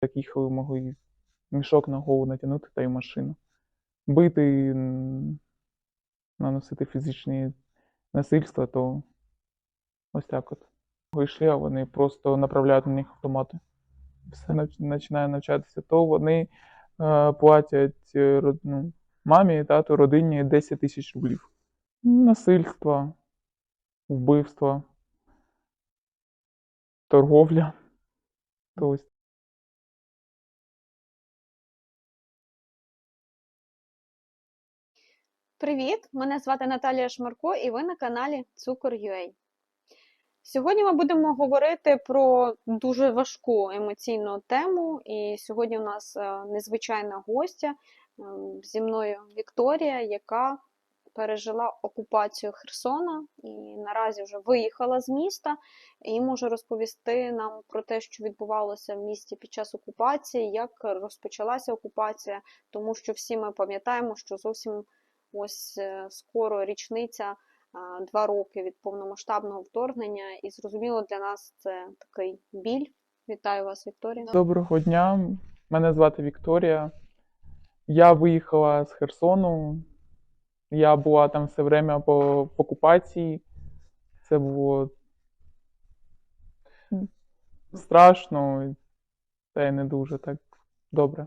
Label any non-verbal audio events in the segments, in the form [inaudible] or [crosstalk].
Так їхали, могли мішок на голову натягнути та й машину. Бити, наносити фізичні насильства, то ось так от. Йшли, а вони просто направляють на них автомати. Все починає навчатися. То вони е, платять е, ну, мамі, тату, родині 10 тисяч рублів. Насильство, вбивство, торговля. То ось Привіт! Мене звати Наталія Шмарко, і ви на каналі Цукор.ua. Сьогодні ми будемо говорити про дуже важку емоційну тему. І сьогодні у нас е, незвичайна гостя ем, зі мною Вікторія, яка пережила окупацію Херсона і наразі вже виїхала з міста і може розповісти нам про те, що відбувалося в місті під час окупації, як розпочалася окупація, тому що всі ми пам'ятаємо, що зовсім ось е, скоро річниця два роки від повномасштабного вторгнення, і зрозуміло для нас це такий біль. Вітаю вас, Вікторія. Доброго дня. Мене звати Вікторія. Я виїхала з Херсону. Я була там все время по, в окупації. Це було страшно, та й не дуже так добре.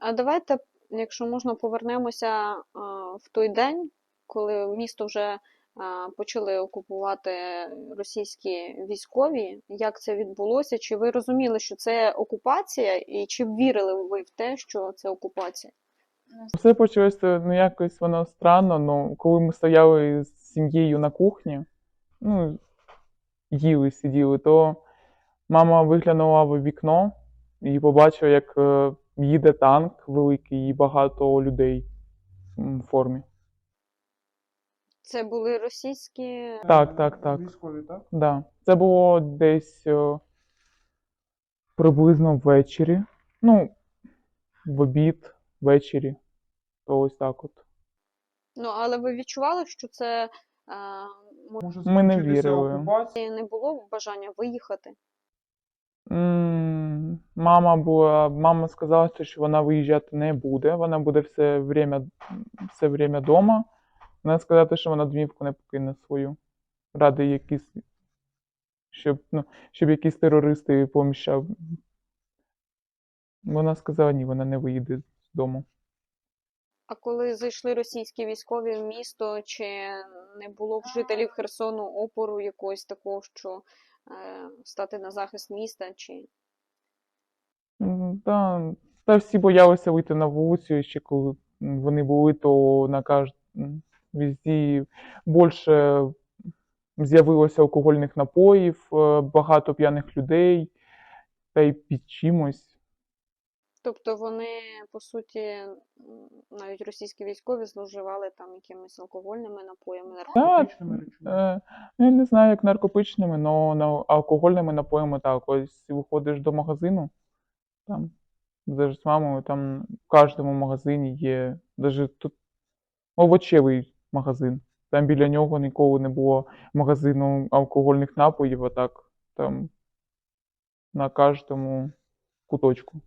А давайте, якщо можна, повернемося в той день, коли місто вже почали окупувати російські військові. Як це відбулося? Чи ви розуміли, що це окупація, і чи вірили ви в те, що це окупація? Все почалося ну, якось воно странно. Ну, коли ми стояли з сім'єю на кухні, ну, їли, сиділи, то мама виглянула в вікно і побачила, як е, їде танк великий і багато людей в формі. Це були російські. Так, так, так. Військові, так? Да. Це було десь е, приблизно ввечері. Ну, в обід, ввечері. То ось так от. Ну, але ви відчували, що це а, Може Ми не закінчитися вірили. окупація. не було бажання виїхати? М, Мама була, мама сказала, що вона виїжджати не буде. Вона буде все время, все время дома. Вона сказала, що вона домівку не покине свою. Ради якісь, щоб, ну, щоб якісь терористи поміщав. Вона сказала, ні, вона не виїде з дому. А коли зайшли російські військові в місто, чи не було в жителів Херсону опору якогось такого, що е, стати на захист міста? Чи Та, та всі боялися вийти на вулицю, і ще коли вони були, то на каж... м, більше з'явилося алкогольних напоїв, е, багато п'яних людей, та й під чимось. тобто вони по суті навіть російські військові зловживали там якимись алкогольними напоями? Наркотичними речовинами. Е, я не знаю, як наркотичними, але алкогольними напоями так. Ось виходиш до магазину, там, з мамою, там в кожному магазині є, даже тут овочевий магазин. Там біля нього ніколи не було магазину алкогольних напоїв, а так там на кожному куточку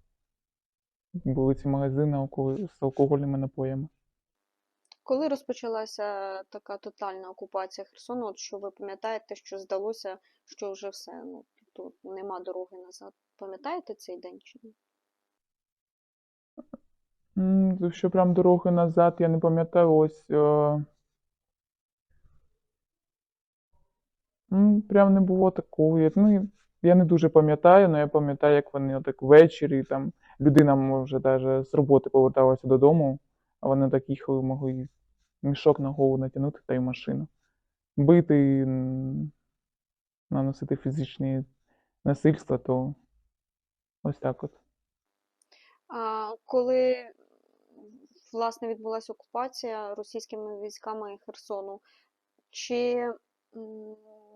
були ці магазини з алкогольними напоями. Коли розпочалася така тотальна окупація Херсону, от що ви пам'ятаєте, що здалося, що вже все, ну тут нема дороги назад. Пам'ятаєте цей день чи ні? М, Що прям дороги назад, я не пам'ятаю, ось. Е... м, Прям не було такого. як- Ну, я не дуже пам'ятаю, але я пам'ятаю, як вони так ввечері, там людина може навіть з роботи поверталася додому, а вони так їхали, могли мішок на голову натягнути та й машину. Бити, наносити фізичні насильства, то ось так от. А коли власне відбулася окупація російськими військами Херсону, чи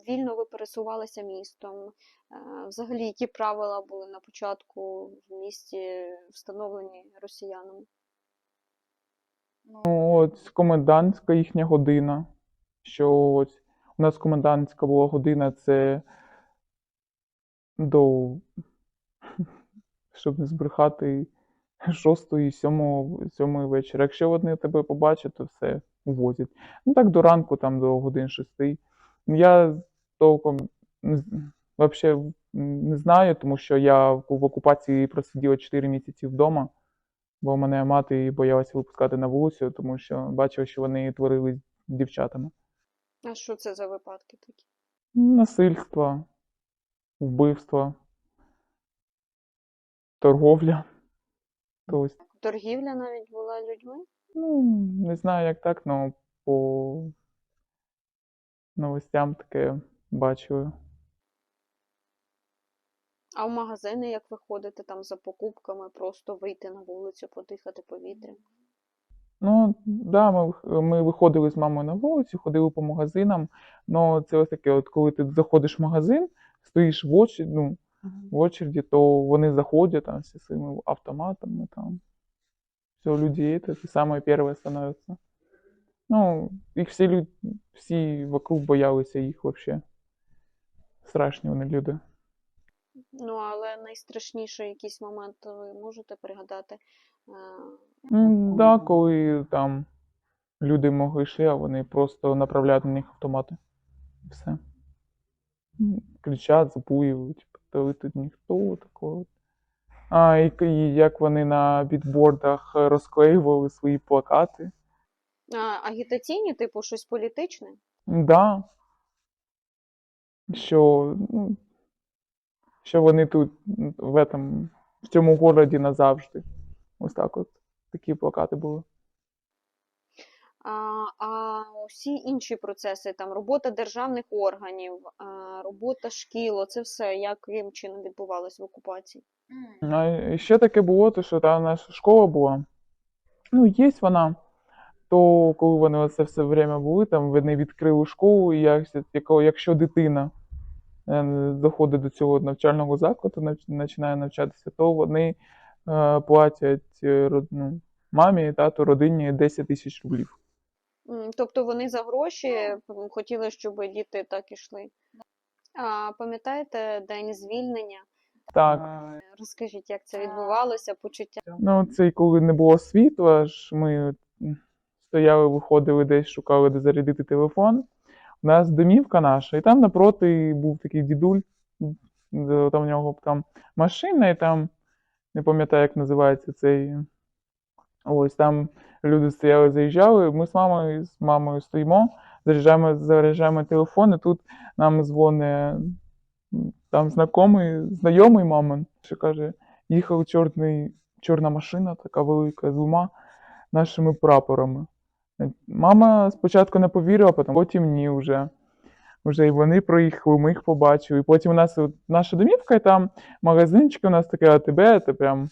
вільно ви пересувалися містом? Е, Взагалі, які правила були на початку в місті встановлені росіянами? Ну, от комендантська їхня година. Що ось у нас комендантська була година, це до щоб не збрехати шостої, сьомої, вечора. Якщо вони тебе побачать, то все увозять. Ну так до ранку, там до годин шести. Я толком м, не знаю, тому що я в в окупації просиділа 4 місяці вдома, бо мене мати боялася випускати на вулицю, тому що бачила, що вони творили з дівчатами. А що це за випадки такі? Насильство, вбивство, торговля. Тобто, Торгівля навіть була людьми? ну, не знаю, як так, але по новостям таке бачили. А в магазини як ви ходите там за покупками, просто вийти на вулицю, подихати повітрям? Ну, да, ми, вих- ми виходили з мамою на вулицю, ходили по магазинам. Ну, це ось таке, от коли ти заходиш в магазин, стоїш в очереді, ну, в очереді, то вони заходять там зі своїми автоматами, там. Все, люди это, и самые первые становятся. Ну, їх всі люди, всі вокруг боялися їх вообще. Страшні вони люди. Ну, але найстрашніший якийсь момент ви можете пригадати. Е, М, Да, коли там люди могли йшли, а вони просто направляють на них автомати. І Все. Кричать, запуюють, то ви тут ніхто такого. А, і, і як вони на бітбордах розклеювали свої плакати. А, агітаційні, типу, щось політичне? Да. Що, ну, що вони тут в, этом, в цьому городі назавжди. Ось так от. Такі плакати були. А, усі інші процеси, там робота державних органів, робота шкіл, це все яким чином відбувалось в окупації? А ще таке було, то що там наша школа була. Ну, є вона. То коли вони оце все время були, там вони відкрили школу, і як, якщо дитина е, доходить до цього навчального закладу, починає навчатися, то вони е, платять е, ну, мамі, тату, родині 10 тисяч рублів. Тобто вони за гроші хотіли, щоб діти так ішли. А пам'ятаєте день звільнення? Так. Розкажіть, як це відбувалося, почуття? Ну, це коли не було світла, ж ми стояли, виходили десь, шукали, де зарядити телефон. У нас домівка наша, і там напроти був такий дідуль, там в нього там машина, і там не пам'ятаю, як називається цей. Ось там люди стояли, заїжджали. Ми з мамою з мамою стоїмо, заряджаємо, заряджаємо телефон, і тут нам дзвонить там знайомий, знайомий мамин, що каже, їхав чорний, чорна машина, така велика, з двома нашими прапорами. Мама спочатку не повірила, потім, ні вже. Вже і вони проїхали, ми їх побачили. І потім у нас от, наша домівка, і там магазинчик у нас таке АТБ, це прям.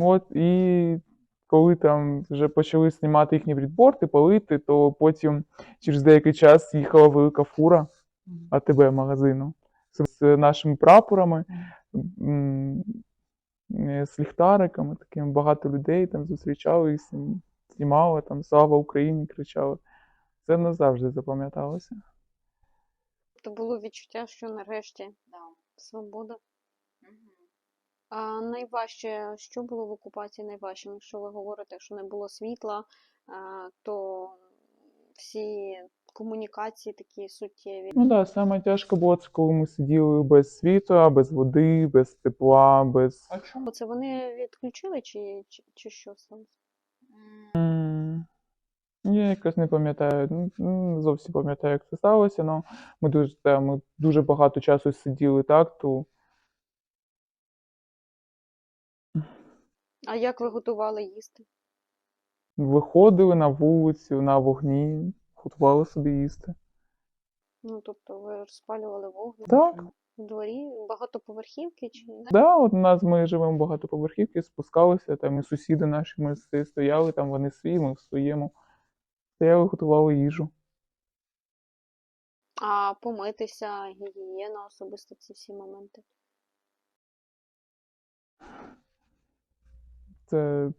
От, і коли там вже почали знімати їхні брідборди, палити, то потім через деякий час їхала велика фура АТБ магазину з, нашими прапорами, е, з ліхтариками, такими багато людей там зустрічали, і знімали там Слава Україні кричали. Це назавжди запам'яталося. То було відчуття, що нарешті свобода. А найважче, що було в окупації найважчим? Якщо ви говорите, що не було світла, то всі комунікації такі суттєві. Ну так, да, саме тяжко було це, коли ми сиділи без світла, без води, без тепла, без. Оце вони відключили чи, чи, чи що? М, Я якось не пам'ятаю, не зовсім пам'ятаю, як це сталося, але ми дуже, та, ми дуже багато часу сиділи так, то А як ви готували їсти? виходили на вулицю, на вогні, готували собі їсти. Ну, тобто ви розпалювали вогонь Так, в дворі, багатоповерхівки чи да, от у нас ми живемо багатоповерхівки, спускалися, там і сусіди наші, ми стояли, там вони свої, ми в своєму. Стояли, готували їжу. а помитися, гігієна, особисто ці всі моменти. Це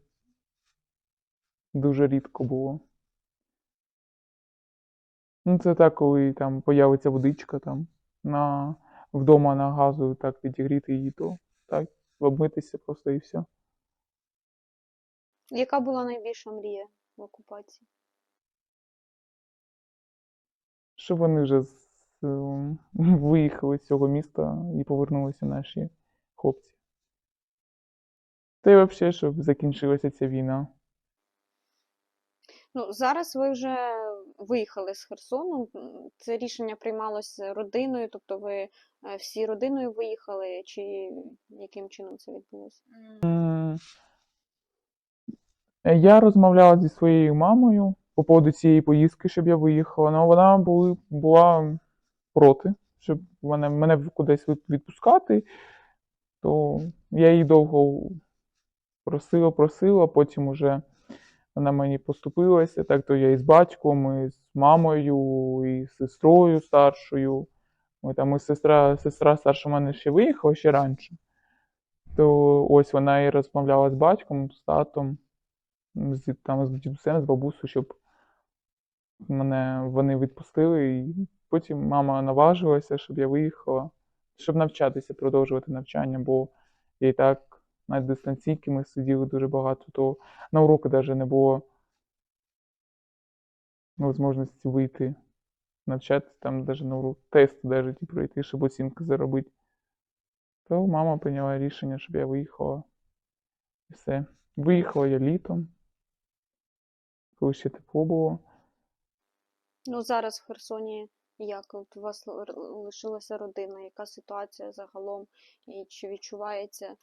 дуже рідко було. Ну, це так, коли там появиться водичка там на, вдома на газу, так відігріти її, то так обмитися просто і все. Яка була найбільша мрія в окупації? Щоб вони вже з, виїхали з цього міста і повернулися наші хлопці. Та й взагалі, щоб закінчилася ця війна. Ну, зараз ви вже виїхали з Херсону. Це рішення приймалося родиною, тобто ви е, всі родиною виїхали, чи яким чином це відбулося? Я розмовляла зі своєю мамою по поводу цієї поїздки, щоб я виїхала, але вона були, була проти, щоб мене, мене кудись відпускати. То я її довго просила, просила, потім уже вона мені поступилася. Так то я і з батьком, і з мамою, і з сестрою старшою. Ми там і сестра, сестра старша в мене ще виїхала ще раніше. То ось вона і розмовляла з батьком, з татом, з, там, з дідусем, з бабусею, щоб мене вони відпустили. І потім мама наважилася, щоб я виїхала, щоб навчатися, продовжувати навчання, бо я і так на дистанційки ми сиділи дуже багато, то на уроки навіть не було можливості вийти, навчатися там навіть на урок, тест навіть і пройти, щоб оцінки заробити. То мама прийняла рішення, щоб я виїхала. І все. Виїхала я літом, коли ще тепло було. Ну, зараз в Херсоні як? От у вас лишилася родина, яка ситуація загалом, і чи відчувається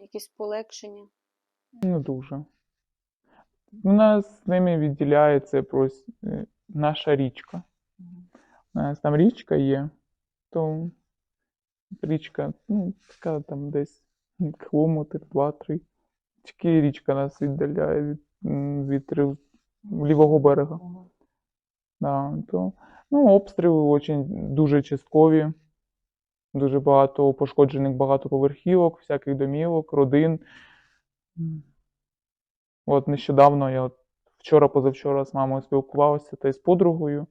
якесь полегшення? Не дуже. У нас з ними відділяється просто е, наша річка. У нас там річка є, то річка, ну, така там десь кілометр, два-три. Тільки річка нас віддаляє від, від лівого берега. Да, то, ну, обстріли очень дуже часткові. Дуже багато пошкоджених багатоповерхівок, всяких домівок, родин. От нещодавно я от вчора-позавчора з мамою спілкувався та й з подругою.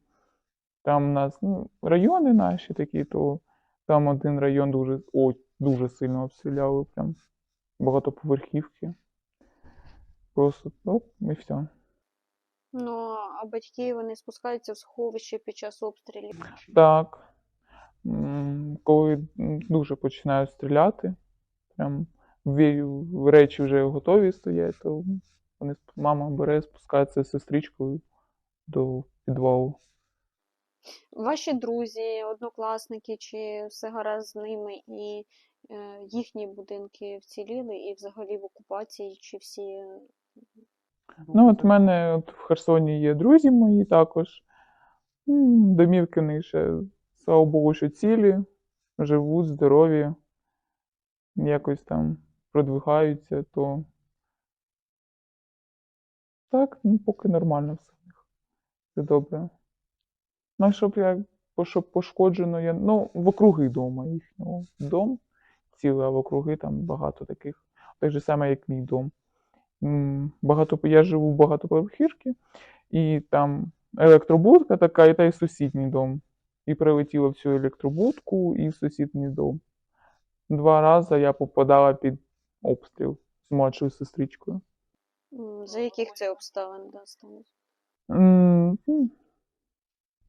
Там у нас ну, райони наші такі, то там один район дуже, о, дуже сильно обстріляли, прям багатоповерхівки. Просто, ну, і все. Ну, а батьки вони спускаються в сховище під час обстрілів. Так. Коли дуже починають стріляти, прям речі вже готові стоять, то вони, мама бере, спускається з сестричкою до підвалу. Ваші друзі, однокласники, чи все гаразд з ними, і е, їхні будинки вціліли, і взагалі в окупації, чи всі Ну, от в мене от в Херсоні є друзі мої також. Домівки ще, слава Богу, що цілі, живуть, здорові, якось там продвигаються, то так, ну, поки нормально все в них. Все добре. Ну, щоб я щоб пошкоджено, я, ну, в округи дома їхнього. Дом цілий, а в округи там багато таких. Так же саме, як мій дом. Багато, я живу в багатоповерхівці, і там електробудка така, і та й сусідній дом. І прилетіла в цю електробудку і в сусідній дом. Два рази я попадала під обстріл з молодшою сестричкою. за яких це обставин м,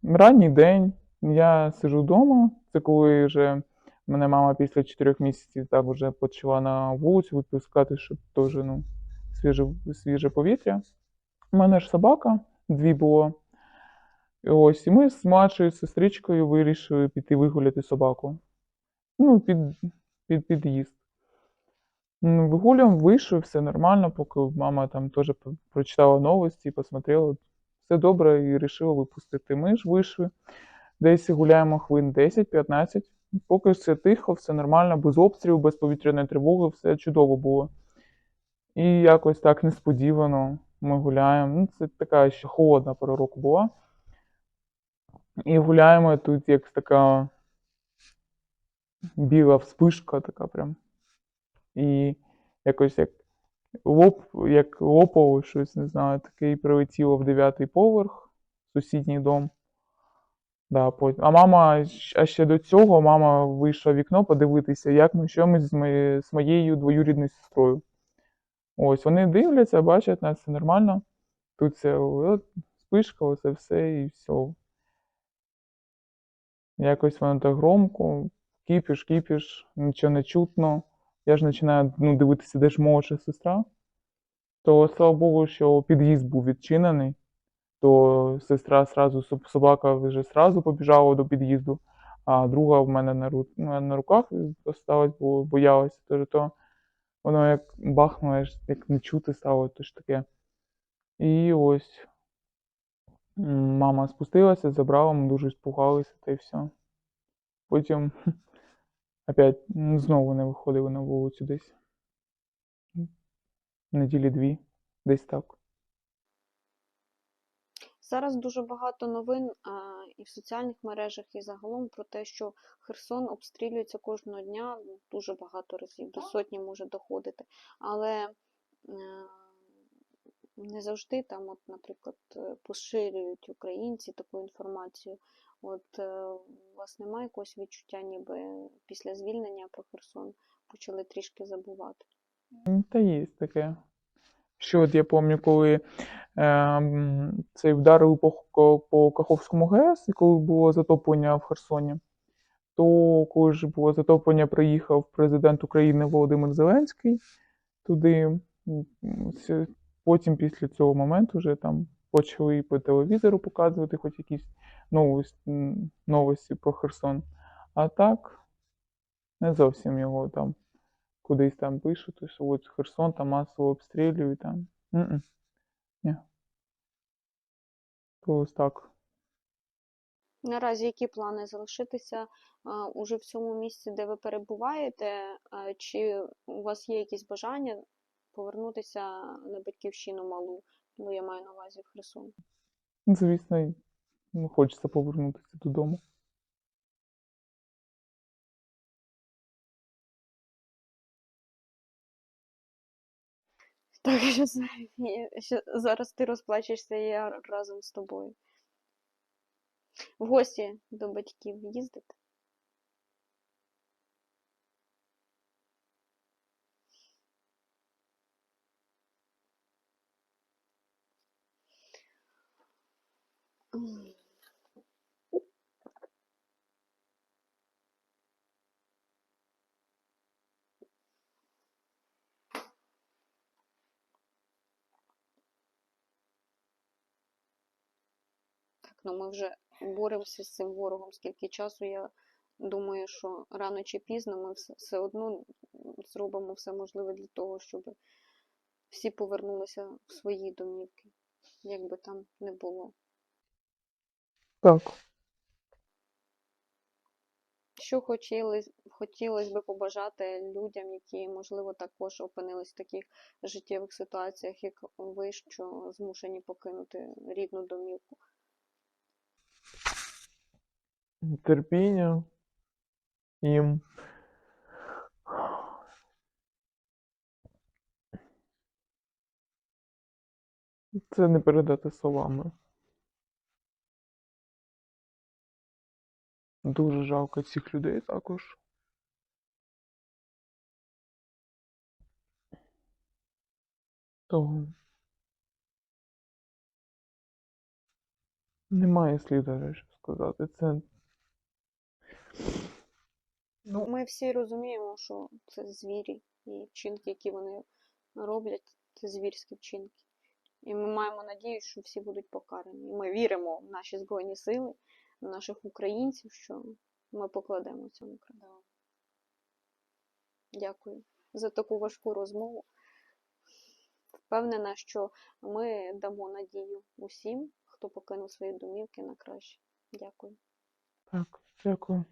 Ранній день я сижу вдома. Це коли вже мене мама після чотирьох місяців так вже почала на вулицю випускати, щоб теж ну, свіже, свіже повітря. У мене ж собака, дві було. Ось, і ми з младшою сестричкою вирішили піти вигуляти собаку. Ну, під, під під'їзд. М, Вигулюємо, вийшов, все нормально, поки мама там теж прочитала новості, посмотрела, все добре, і вирішила випустити. Ми ж вийшли, десь гуляємо хвилин 10-15. Поки все тихо, все нормально, без обстрілів, без повітряної тривоги, все чудово було. І якось так несподівано ми гуляємо. Ну, це така ще холодна пора року була. І гуляємо тут як така біла вспишка, така прям. І якось як лоп, як лопало щось, не знаю, таке і прилетіло в дев'ятий поверх, сусідній дом. Да, потім. А мама, а ще до цього мама вийшла в вікно подивитися, як ми, що ми з, мої- з моєю двоюрідною сестрою. Ось вони дивляться, бачать нас, все нормально. Тут це от, спишка, оце все і все. Якось воно так громко, кіпіш, кіпіш, нічого не чутно. Я ж починаю ну, дивитися, де ж молодша сестра. То слава Богу, що під'їзд був відчинений, то сестра сразу, собака вже сразу побіжала до під'їзду, а друга в мене на, ну, на руках осталась, бо боялася. Тож то воно як бахнуло, як не чути стало, то ж таке. І ось мама спустилася, забрала, ми дуже спугалися, та й все. Потім [laughs] опять знову не виходили на вулицю десь. Неділі дві, десь так. Зараз дуже багато новин а, і в соціальних мережах, і загалом про те, що Херсон обстрілюється кожного дня ну, дуже багато разів, до сотні може доходити. Але е, не завжди там, от, наприклад, е, поширюють українці таку інформацію. От е, у вас немає якогось відчуття, ніби після звільнення про Херсон почали трішки забувати. Та є таке. Що от я пам'ятаю, коли ем, цей вдарили по, по Каховському ГЕС, коли було затоплення в Херсоні, то коли ж було затоплення, приїхав президент України Володимир Зеленський туди. Потім після цього моменту вже там почали по телевізору показувати хоч якісь новості, новості про Херсон. А так, не зовсім його там кудись там пишуть, що от Херсон там масово обстрілюють там. М-м. Ні. То ось так. Наразі які плани залишитися а, уже в цьому місці, де ви перебуваєте? А, Чи у вас є якісь бажання повернутися на батьківщину малу? Ну, я маю на увазі в Херсон. Ну, Звісно, хочеться повернутися додому. [laughs] Так, що, що зараз ти розплачешся, і я разом з тобою. В гості до батьків їздити? Ну ми вже боремося з цим ворогом скільки часу. Я думаю, що рано чи пізно ми все одно зробимо все можливе для того, щоб всі повернулися в свої домівки, як би там не було. Так. Що хотілося, хотілося би побажати людям, які, можливо, також опинились в таких життєвих ситуаціях, як ви, що змушені покинути рідну домівку. Терпіння їм. Це не передати словами. Дуже жалко цих людей також. Того. Немає слів даже, що сказати. Це. Ну, Ми всі розуміємо, що це звірі, і вчинки, які вони роблять, це звірські вчинки. І ми маємо надію, що всі будуть покарані. І ми віримо в наші Збройні Сили, наших українців, що ми покладемо цьому краю. Да. Дякую за таку важку розмову. Впевнена, що ми дамо надію усім, хто покинув свої домівки на краще. Дякую. Так, дякую.